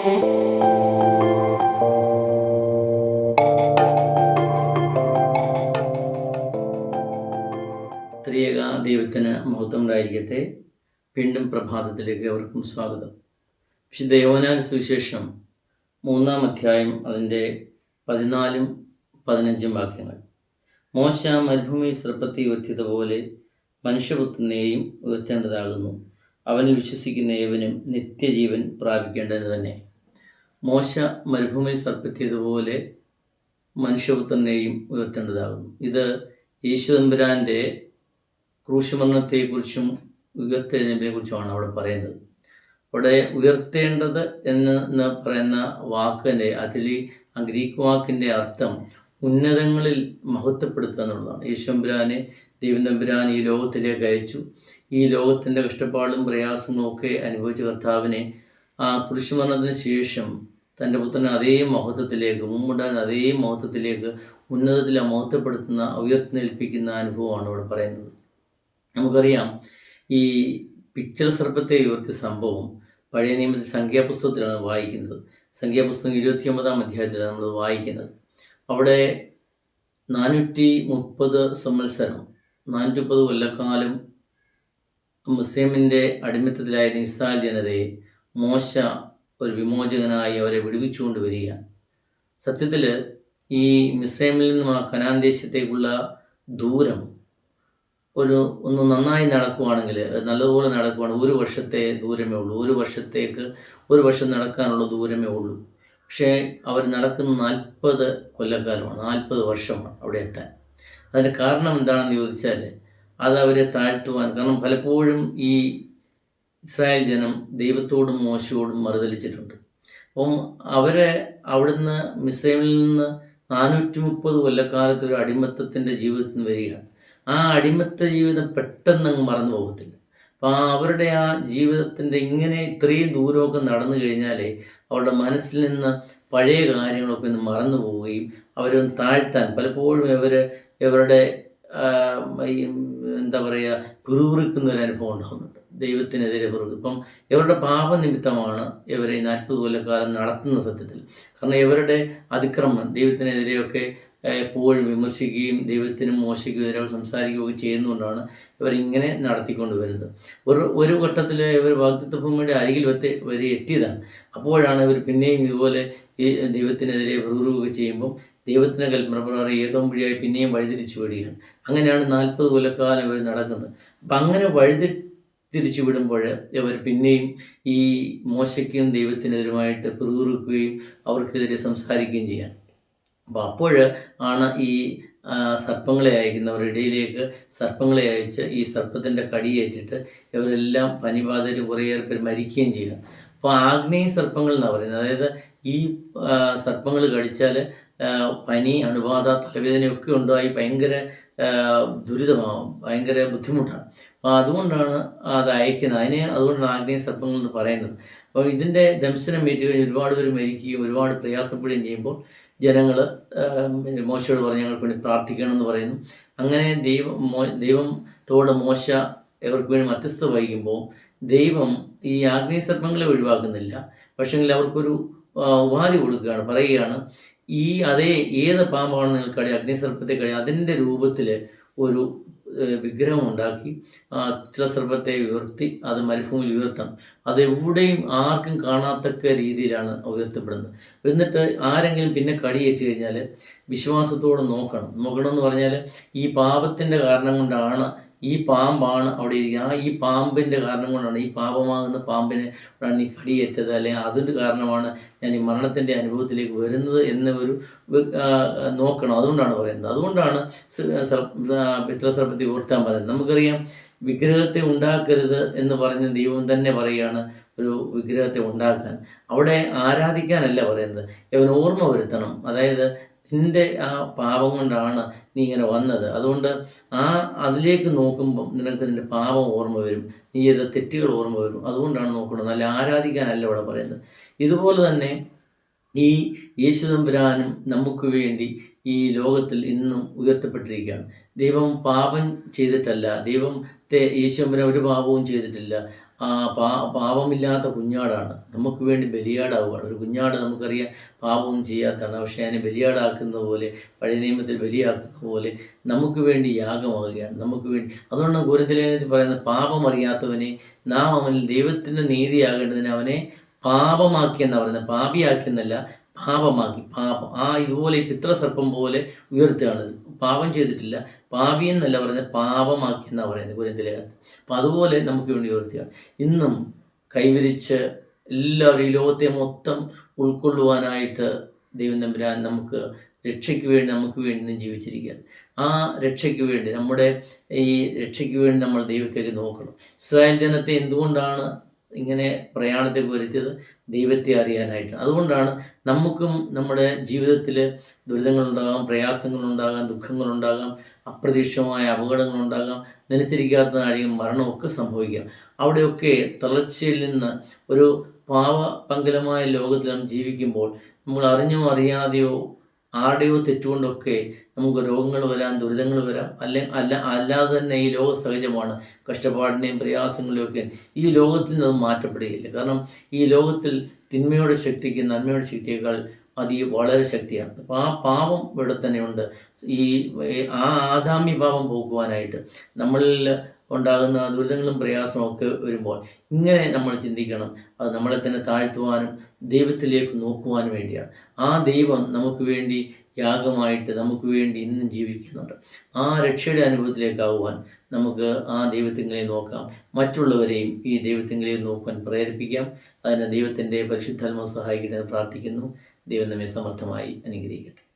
ത്രിയേക ദൈവത്തിന് മഹത്വം ഉണ്ടായിരിക്കട്ടെ വീണ്ടും പ്രഭാതത്തിലേക്ക് അവർക്കും സ്വാഗതം. വിശുദ്ധ യോനാൻ സുവിശേഷം മൂന്നാം അധ്യായം അതിന്റെ പതിനാലും പതിനഞ്ചും വാക്യങ്ങൾ. മോശ മരുഭൂമി സർപ്പത്തി ഉയർത്തിയതുപോലെ മനുഷ്യപുത്രനെയും ഉയർത്തേണ്ടതാകുന്നു. അവനിൽ വിശ്വസിക്കുന്ന ഏവനും നിത്യജീവൻ പ്രാപിക്കേണ്ടത് തന്നെ. മോശ മരുഭൂമിയിൽ സർപ്പിത്തിയതുപോലെ മനുഷ്യപുത്രനെയും ഉയർത്തേണ്ടതാകുന്നു. ഇത് യേശുദമ്പുരാന്റെ ക്രൂശുമരണത്തെക്കുറിച്ചും കുറിച്ചുമാണ് അവിടെ പറയുന്നത്. അവിടെ ഉയർത്തേണ്ടത് എന്ന് പറയുന്ന വാക്കിന്റെ അതിൽ ആ ഗ്രീക്ക് വാക്കിന്റെ അർത്ഥം ഉന്നതങ്ങളിൽ മഹത്വപ്പെടുത്തുക എന്നുള്ളതാണ്. യേശുമ്പുരാനെ ദൈവം തമ്പുരാൻ ഈ ലോകത്തിലേക്ക് അയച്ചു. ഈ ലോകത്തിന്റെ കഷ്ടപ്പാടും പ്രയാസങ്ങളും ഒക്കെ അനുഭവിച്ച കർത്താവിനെ ആ കുരിശുമരണത്തിന് ശേഷം തന്റെ പുത്രൻ അതേ മഹത്വത്തിലേക്ക് മുമ്പുണ്ടായിരുന്ന അതേ മഹത്വത്തിലേക്ക് ഉന്നതത്തിൽ അമഹത്വപ്പെടുത്തുന്ന മഹത്വപ്പെടുത്തുന്ന ഉയർത്തിനേൽപ്പിക്കുന്ന അനുഭവമാണ് ഇവിടെ പറയുന്നത്. നമുക്കറിയാം ഈ പിച്ചള സർപ്പത്തെ ഉയർത്തിയ സംഭവം പഴയ നിയമത്തിൽ സംഖ്യാപുസ്തകത്തിലാണ് വായിക്കുന്നത്. സംഖ്യാപുസ്തകം ഇരുപത്തിയൊമ്പതാം അധ്യായത്തിലാണ് നമ്മൾ വായിക്കുന്നത്. അവിടെ നാനൂറ്റി മുപ്പത് സംവത്സരം നാനൂറ്റി മുപ്പത് കൊല്ലക്കാലം മുസ്ലിമിന്റെ അടിമത്തത്തിലായിരുന്ന ഇസ്രായേൽ ജനതയെ മോശ ഒരു വിമോചകനായി അവരെ വിടുവിച്ചുകൊണ്ട് വരികയാണ് സത്യത്തിൽ ഈ മിസ്രൈമിൽ നിന്നും ആ കനാൻ ദേശത്തേക്കുള്ള ദൂരം ഒരു ഒന്ന് നന്നായി നടക്കുവാണെങ്കിൽ നല്ലതുപോലെ നടക്കുവാണെങ്കിൽ ഒരു വർഷത്തെ ദൂരമേ ഉള്ളൂ. ഒരു വർഷത്തേക്ക് ഒരു വർഷം നടക്കാനുള്ള ദൂരമേ ഉള്ളൂ. പക്ഷേ അവർ നടക്കുന്ന നാൽപ്പത് കൊല്ലക്കാലമാണ്. നാൽപ്പത് വർഷമാണ് അവിടെ എത്താൻ. അതിന്റെ കാരണം എന്താണെന്ന് ചോദിച്ചാൽ അത് അവരെ താഴ്ത്തുവാൻ. കാരണം പലപ്പോഴും ഈ ഇസ്രായേൽ ജനം ദൈവത്തോടും മോശയോടും മറുതലിച്ചിട്ടുണ്ട്. അപ്പം അവരെ അവിടുന്ന് മിസ്രൈമിൽ നിന്ന് നാനൂറ്റി മുപ്പത് കൊല്ലക്കാലത്ത് ഒരു അടിമത്തത്തിന്റെ ജീവിതത്തിന് വരികയാണ്. ആ അടിമത്ത ജീവിതം പെട്ടെന്ന് അങ്ങ് മറന്നു പോകത്തില്ല. അപ്പോൾ ആ അവരുടെ ആ ജീവിതത്തിന്റെ ഇങ്ങനെ ഇത്രയും ദൂരമൊക്കെ നടന്നു കഴിഞ്ഞാലേ അവരുടെ മനസ്സിൽ നിന്ന് പഴയ കാര്യങ്ങളൊക്കെ ഒന്ന് മറന്നു പോവുകയും അവരൊന്ന് താഴ്ത്താൻ. പലപ്പോഴും ഇവർ ഇവരുടെ എന്താ പറയുക പിറുപിറുക്കുന്ന ഒരു അനുഭവം ഉണ്ടാകുന്നുണ്ട് ദൈവത്തിനെതിരെ പിറകു. ഇപ്പം ഇവരുടെ പാപനിമിത്തമാണ് ഇവരെ ഈ നാൽപ്പത് കൊല്ലക്കാലം നടത്തുന്ന സത്യത്തിൽ. കാരണം ഇവരുടെ അതിക്രമം ദൈവത്തിനെതിരെയൊക്കെ എപ്പോഴും വിമർശിക്കുകയും ദൈവത്തിനും മോശയ്ക്കും എതിരെ സംസാരിക്കുകയൊക്കെ ചെയ്യുന്നതുകൊണ്ടാണ് ഇവരിങ്ങനെ നടത്തിക്കൊണ്ട് വരുന്നത് ഒരു ഒരു ഘട്ടത്തിൽ ഇവർ വാഗ്ദത്വ ഭൂമിയുടെ അരികിൽ വത്തെ വരെ എത്തിയതാണ്. അപ്പോഴാണ് ഇവർ പിന്നെയും ഇതുപോലെ ഈ ദൈവത്തിനെതിരെ വിറുവിറുകയൊക്കെ ചെയ്യുമ്പം ദൈവത്തിന്റെ കൽപ്പന പ്രകാരം ഏതോ വഴിയായി പിന്നെയും വഴിതിരിച്ചു വിടുകയാണ്. അങ്ങനെയാണ് നാൽപ്പത് കൊല്ലക്കാലം ഇവർ നടക്കുന്നത്. അപ്പം അങ്ങനെ വഴിതി തിരിച്ചു വിടുമ്പോൾ ഇവർ പിന്നെയും ഈ മോശയ്ക്കും ദൈവത്തിനെതിരുമായിട്ട് പിറുപിറുക്കുകയും അവർക്കെതിരെ സംസാരിക്കുകയും ചെയ്യാം അപ്പോൾ അപ്പോൾ ആണ് ഈ സർപ്പങ്ങളെ അയക്കുന്നവർ ഇടയിലേക്ക് സർപ്പങ്ങളെ അയച്ച് ഈ സർപ്പത്തിന്റെ കടിയേറ്റിട്ട് ഇവരെല്ലാം പനിബാധരും കുറേയേറെ പേർ മരിക്കുകയും ചെയ്യുക അപ്പോൾ ആഗ്നേയ സർപ്പങ്ങൾ എന്നാണ് പറയുന്നത്. അതായത് ഈ സർപ്പങ്ങൾ കടിച്ചാൽ പനി അണുബാധ തലവേദനയൊക്കെ ഉണ്ടായി ഭയങ്കര ദുരിതമാവും ഭയങ്കര ബുദ്ധിമുട്ടാണ്. അപ്പോൾ അതുകൊണ്ടാണ് അത് അയക്കുന്നത്. അതിനെ അതുകൊണ്ടാണ് ആഗ്നേയ സർപ്പങ്ങൾ എന്ന് പറയുന്നത്. അപ്പോൾ ഇതിന്റെ ദംശനം ഏറ്റ് കഴിഞ്ഞ് ഒരുപാട് പേര് മരിക്കുകയും ഒരുപാട് പ്രയാസപ്പെടുകയും ചെയ്യുമ്പോൾ ജനങ്ങൾ മോശയോട് പറഞ്ഞ് ഞങ്ങൾക്ക് വേണ്ടി പ്രാർത്ഥിക്കണം എന്ന് പറയുന്നു. അങ്ങനെ ദൈവം മോ ദൈവത്തോട് മോശ ഇവർക്ക് വേണ്ടി മധ്യസ്ഥ വഹിക്കുമ്പോൾ ദൈവം ഈ ആഗ്നേയ സർപ്പങ്ങളെ ഒഴിവാക്കുന്നില്ല. പക്ഷേങ്കിൽ അവർക്കൊരു ഉപാധി കൊടുക്കുകയാണ് പറയുകയാണ് ഈ അതേ ഏത് പാമ്പാണ് നിങ്ങൾക്ക് അഗ്നിസർപ്പത്തെ കഴിയും അതിന്റെ രൂപത്തിൽ ഒരു വിഗ്രഹം ഉണ്ടാക്കി ചിത്രസർപ്പത്തെ ഉയർത്തി അത് മരുഭൂമിയിൽ ഉയർത്തണം. അതെവിടെയും ആർക്കും കാണാത്തക്ക രീതിയിലാണ് ഉയർത്തപ്പെടുന്നത്. എന്നിട്ട് ആരെങ്കിലും പിന്നെ കടിയേറ്റ് കഴിഞ്ഞാൽ വിശ്വാസത്തോടെ നോക്കണം. നോക്കണം എന്ന് പറഞ്ഞാൽ ഈ പാപത്തിന്റെ കാരണം കൊണ്ടാണ് ഈ പാമ്പാണ് അവിടെ ഇരിക്കുക ആ ഈ പാമ്പിന്റെ കാരണം കൊണ്ടാണ് ഈ പാപമാകുന്ന പാമ്പിനെ ഈ കടിയേറ്റത്. അല്ലെങ്കിൽ അതിന്റെ കാരണമാണ് ഞാൻ ഈ മരണത്തിന്റെ അനുഭവത്തിലേക്ക് വരുന്നത് എന്ന ഒരു നോക്കണം. അതുകൊണ്ടാണ് പറയുന്നത്. അതുകൊണ്ടാണ് പിത്രസർപ്പത്തെ ഓർത്താൻ പറയുന്നത്. നമുക്കറിയാം വിഗ്രഹത്തെ ഉണ്ടാക്കരുത് എന്ന് പറഞ്ഞ ദൈവം തന്നെ പറയുകയാണ് ഒരു വിഗ്രഹത്തെ ഉണ്ടാക്കാൻ. അവിടെ ആരാധിക്കാനല്ല പറയുന്നത്. ഇവൻ ഓർമ്മ വരുത്തണം. അതായത് നിന്റെ ആ പാപം കൊണ്ടാണ് നീ ഇങ്ങനെ വന്നത്. അതുകൊണ്ട് ആ അതിലേക്ക് നോക്കുമ്പം നിനക്ക് നിന്റെ പാപം ഓർമ്മ വരും. നീ ചെയ്ത തെറ്റുകൾ ഓർമ്മ വരും. അതുകൊണ്ടാണ് നോക്കുന്നത്. നല്ല ആരാധിക്കാനല്ല ഇവിടെ പറയുന്നത്. ഇതുപോലെ തന്നെ ഈ യേശുദമ്പുരാനും നമുക്ക് വേണ്ടി ഈ ലോകത്തിൽ ഇന്നും ഉയർത്തപ്പെട്ടിരിക്കുകയാണ്. ദൈവം പാപം ചെയ്തിട്ടല്ല ദൈവത്തെ യേശുദമ്പുരാൻ ഒരു പാപവും ചെയ്തിട്ടില്ല. ആ പാ പാപമില്ലാത്ത കുഞ്ഞാടാണ്. നമുക്ക് വേണ്ടി ബലിയാടാവുകയാണ്. ഒരു കുഞ്ഞാട് നമുക്കറിയാം പാപവും ചെയ്യാത്തതാണ്. പക്ഷേ അതിനെ ബലിയാടാക്കുന്ന പോലെ പഴയ നിയമത്തിൽ ബലിയാക്കുന്ന പോലെ നമുക്ക് വേണ്ടി യാഗമാവുകയാണ്. നമുക്ക് വേണ്ടി അതുകൊണ്ടാണ് ഗുരുതലേനത്തിൽ പറയുന്നത് പാപം അറിയാത്തവനെ നാം അവനിൽ ദൈവത്തിന്റെ നീതിയാകേണ്ടതിന് അവനെ പാപമാക്കിയെന്നാണ് പറയുന്നത്. പാപിയാക്കിയെന്നല്ല പാപമാക്കി. പാപം. ആ ഇതുപോലെ പിത്രസർപ്പം പോലെ ഉയർത്തുകയാണ്. പാപം ചെയ്തിട്ടില്ല. പാപി എന്നല്ല പറയുന്നത് പാപമാക്കി എന്നാണ് പറയുന്നത് കുരത്തിലേഖത്ത് അപ്പം അതുപോലെ നമുക്ക് വേണ്ടി ഉയർത്തുകയാണ് ഇന്നും കൈവരിച്ച് എല്ലാവരും ഈ ലോകത്തെ മൊത്തം ഉൾക്കൊള്ളുവാനായിട്ട് ദൈവം തമ്പുരാൻ നമുക്ക് രക്ഷയ്ക്ക് വേണ്ടി നമുക്ക് വേണ്ടി നിന്നും ജീവിച്ചിരിക്കുകയാണ്. ആ രക്ഷയ്ക്ക് വേണ്ടി നമ്മുടെ ഈ രക്ഷയ്ക്ക് വേണ്ടി നമ്മൾ ദൈവത്തേക്ക് നോക്കണം. ഇസ്രായേൽ ജനത്തെ എന്തുകൊണ്ടാണ് ഇങ്ങനെ പ്രയാണത്തെ വരുത്തിയത് ദൈവത്തെ അറിയാനായിട്ട്. അതുകൊണ്ടാണ് നമുക്കും നമ്മുടെ ജീവിതത്തിൽ ദുരിതങ്ങളുണ്ടാകാം പ്രയാസങ്ങളുണ്ടാകാം ദുഃഖങ്ങളുണ്ടാകാം അപ്രതീക്ഷിതമായ അപകടങ്ങളുണ്ടാകാം നനച്ചിരിക്കാത്തതായിരിക്കും മരണമൊക്കെ സംഭവിക്കാം. അവിടെയൊക്കെ തളർച്ചയിൽ നിന്ന് ഒരു പാവപങ്കലമായ ലോകത്തിൽ നാം ജീവിക്കുമ്പോൾ നമ്മൾ അറിഞ്ഞോ അറിയാതെയോ ആരുടെയോ തെറ്റുകൊണ്ടൊക്കെ നമുക്ക് രോഗങ്ങൾ വരാം ദുരിതങ്ങൾ വരാം. അല്ലെ അല്ല അല്ലാതെ തന്നെ ഈ ലോക സഹജമാണ്. കഷ്ടപ്പാടിനെയും പ്രയാസങ്ങളെയും ഒക്കെ ഈ ലോകത്തിൽ നിന്ന് മാറ്റപ്പെടുകയില്ല. കാരണം ഈ ലോകത്തിൽ തിന്മയുടെ ശക്തിക്ക് നന്മയുടെ ശക്തിയേക്കാൾ അതി വളരെ ശക്തിയാണ്. അപ്പോൾ ആ പാപം ഇവിടെ തന്നെയുണ്ട് ഈ ആ ആദാമ്യ പാപം പോക്കുവാനായിട്ട് നമ്മളിൽ ഉണ്ടാകുന്ന ദുരിതങ്ങളും പ്രയാസവും ഒക്കെ വരുമ്പോൾ ഇങ്ങനെ നമ്മൾ ചിന്തിക്കണം. അത് നമ്മളെ തന്നെ താഴ്ത്തുവാനും ദൈവത്തിലേക്ക് നോക്കുവാനും വേണ്ടിയാണ്. ആ ദൈവം നമുക്ക് വേണ്ടി യാഗമായിട്ട് നമുക്ക് വേണ്ടി ഇന്നും ജീവിക്കുന്നുണ്ട്. ആ രക്ഷയുടെ അനുഭവത്തിലേക്കാവുവാൻ നമുക്ക് ആ ദൈവത്തിങ്ങളെ നോക്കാം. മറ്റുള്ളവരെയും ഈ ദൈവത്തിങ്ങളെ നോക്കുവാൻ പ്രേരിപ്പിക്കാം. അതിനെ ദൈവത്തിന്റെ പരിശുദ്ധാത്മ സഹായിക്കട്ടെ എന്ന് പ്രാർത്ഥിക്കുന്നു. ദൈവം നമ്മെ സമർത്ഥമായി അനുഗ്രഹിക്കട്ടെ.